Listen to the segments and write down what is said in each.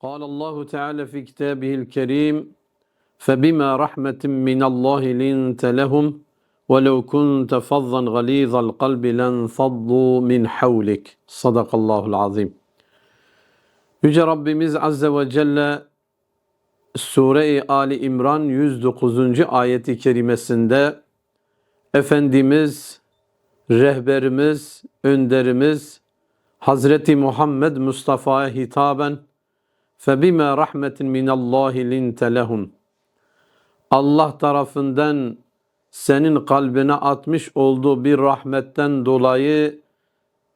قال الله تعالى في كتابه الكريم فبما رحمة من الله لنت لهم ولو كنت فظا غليظ القلب لانفضوا من حولك صدق الله العظيم Yüce Rabbimiz Azze ve Celle Sure-i Ali İmran 109. ayeti kerimesinde Efendimiz, rehberimiz, önderimiz Hazreti Muhammed Mustafa'ya hitaben فَبِمَا رَحْمَةٍ مِنَ اللّٰهِ لِنْتَ لَهُمْ Allah tarafından senin kalbine atmış olduğu bir rahmetten dolayı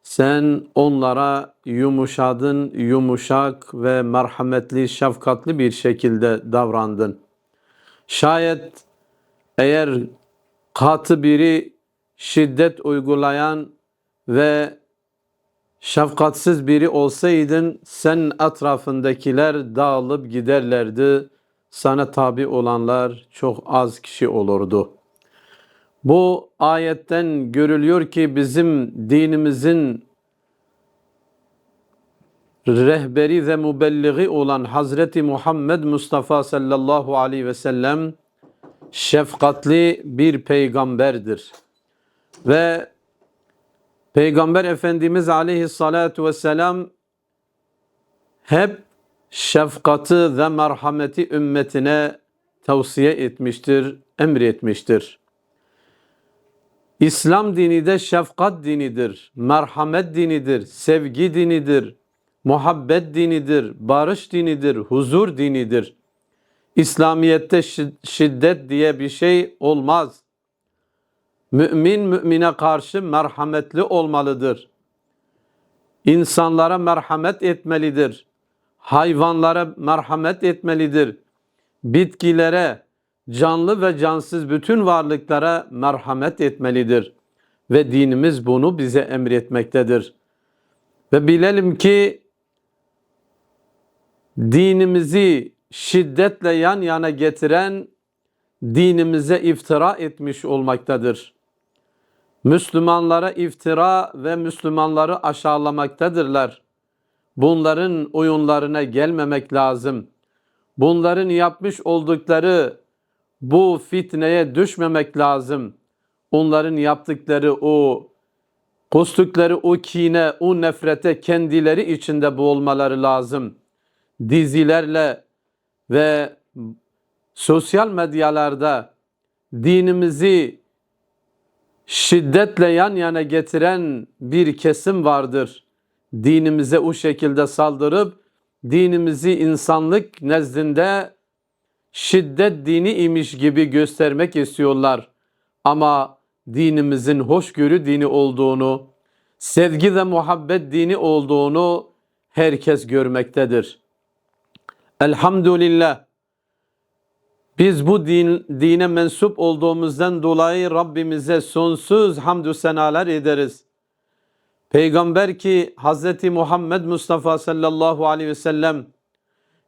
sen onlara yumuşadın, yumuşak ve merhametli, şefkatli bir şekilde davrandın. Şayet eğer katı biri şiddet uygulayan ve şefkatsiz biri olsaydın sen etrafındakiler dağılıp giderlerdi. Sana tabi olanlar çok az kişi olurdu. Bu ayetten görülüyor ki bizim dinimizin rehberi ve mübelliği olan Hazreti Muhammed Mustafa sallallahu aleyhi ve sellem şefkatli bir peygamberdir. Ve Peygamber Efendimiz aleyhissalatu vesselam hep şefkati ve merhameti ümmetine tavsiye etmiştir, emretmiştir. İslam dini de şefkat dinidir, merhamet dinidir, sevgi dinidir, muhabbet dinidir, barış dinidir, huzur dinidir. İslamiyette şiddet diye bir şey olmaz. Mümin mümine karşı merhametli olmalıdır. İnsanlara merhamet etmelidir. Hayvanlara merhamet etmelidir. Bitkilere, canlı ve cansız bütün varlıklara merhamet etmelidir. Ve dinimiz bunu bize emretmektedir. Ve bilelim ki dinimizi şiddetle yan yana getiren dinimize iftira etmiş olmaktadır. Müslümanlara iftira ve Müslümanları aşağılamaktadırlar. Bunların oyunlarına gelmemek lazım. Bunların yapmış oldukları bu fitneye düşmemek lazım. Onların yaptıkları o kustukları o kine, o nefrete kendileri içinde boğulmaları lazım. Dizilerle ve sosyal medyalarda dinimizi şiddetle yan yana getiren bir kesim vardır. Dinimize o şekilde saldırıp dinimizi insanlık nezdinde şiddet dini imiş gibi göstermek istiyorlar. Ama dinimizin hoşgörü dini olduğunu, sevgi ve muhabbet dini olduğunu herkes görmektedir. Elhamdülillah biz bu din, dine mensup olduğumuzdan dolayı Rabbimize sonsuz hamdü senalar ederiz. Peygamber ki Hz. Muhammed Mustafa sallallahu aleyhi ve sellem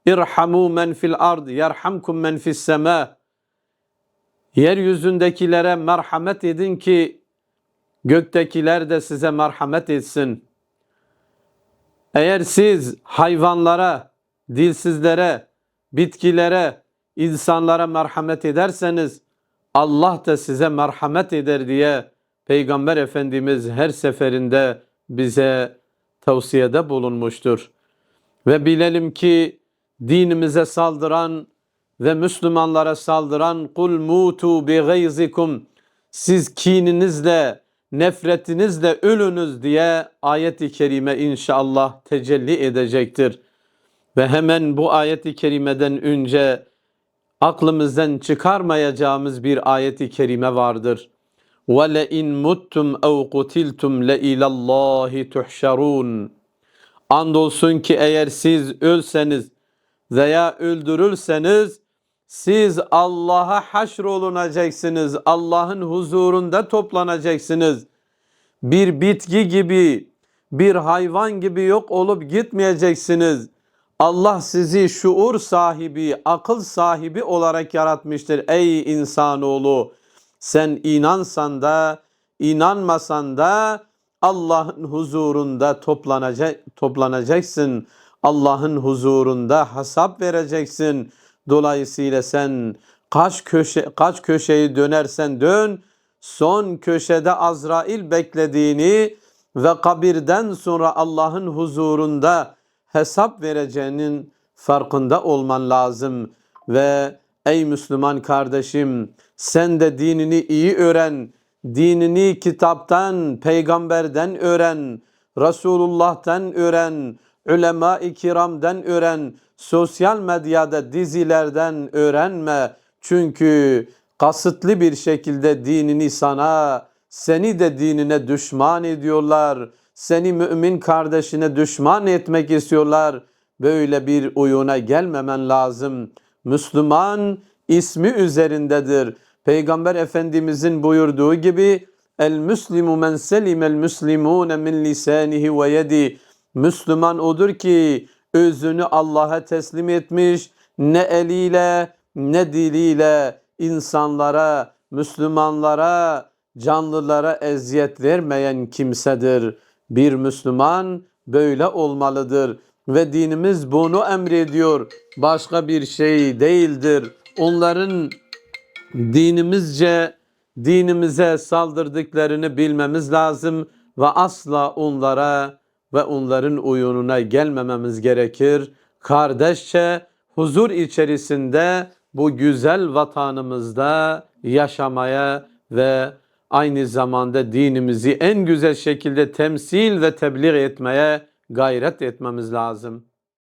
İrhamu men fil ard yerhamkum men fis sema Yeryüzündekilere merhamet edin ki göktekiler de size merhamet etsin. Eğer siz hayvanlara, dilsizlere, bitkilere, insanlara merhamet ederseniz Allah da size merhamet eder diye Peygamber Efendimiz her seferinde bize tavsiyede bulunmuştur. Ve bilelim ki dinimize saldıran ve Müslümanlara saldıran kul mutu bi gayzikum siz kininizle nefretinizle ölünüz diye ayet-i kerime inşallah tecelli edecektir. Ve hemen bu ayet-i kerimeden önce aklımızdan çıkarmayacağımız bir ayeti kerime vardır. وَلَاِنْ مُتُّمْ اَوْ قُتِلْتُمْ لَاِلَى اللّٰهِ تُحْشَرُونَ Andolsun ki eğer siz ölseniz veya öldürülseniz siz Allah'a haşrolunacaksınız. Allah'ın huzurunda toplanacaksınız. Bir bitki gibi, bir hayvan gibi yok olup gitmeyeceksiniz. Allah sizi şuur sahibi, akıl sahibi olarak yaratmıştır. Ey insanoğlu sen inansan da inanmasan da Allah'ın huzurunda toplanacak, toplanacaksın. Allah'ın huzurunda hesap vereceksin. Dolayısıyla sen kaç köşe kaç köşeyi dönersen dön son köşede Azrail beklediğini ve kabirden sonra Allah'ın huzurunda hesap vereceğinin farkında olman lazım ve ey Müslüman kardeşim sen de dinini iyi öğren. Dinini kitaptan, peygamberden öğren. Resulullah'tan öğren. Ulema-i kiramdan öğren. Sosyal medyada dizilerden öğrenme. Çünkü kasıtlı bir şekilde dinini sana, seni de dinine düşman ediyorlar. Seni mümin kardeşine düşman etmek istiyorlar. Böyle bir oyuna gelmemen lazım. Müslüman ismi üzerindedir. Peygamber Efendimizin buyurduğu gibi El Müslimu men selimel müslimune min lisanihi ve yedi. Müslüman odur ki özünü Allah'a teslim etmiş ne eliyle ne diliyle insanlara, Müslümanlara, canlılara eziyet vermeyen kimsedir. Bir Müslüman böyle olmalıdır ve dinimiz bunu emrediyor. Başka bir şey değildir. Onların dinimizce dinimize saldırdıklarını bilmemiz lazım ve asla onlara ve onların oyununa gelmememiz gerekir. Kardeşçe huzur içerisinde bu güzel vatanımızda yaşamaya ve aynı zamanda dinimizi en güzel şekilde temsil ve tebliğ etmeye gayret etmemiz lazım.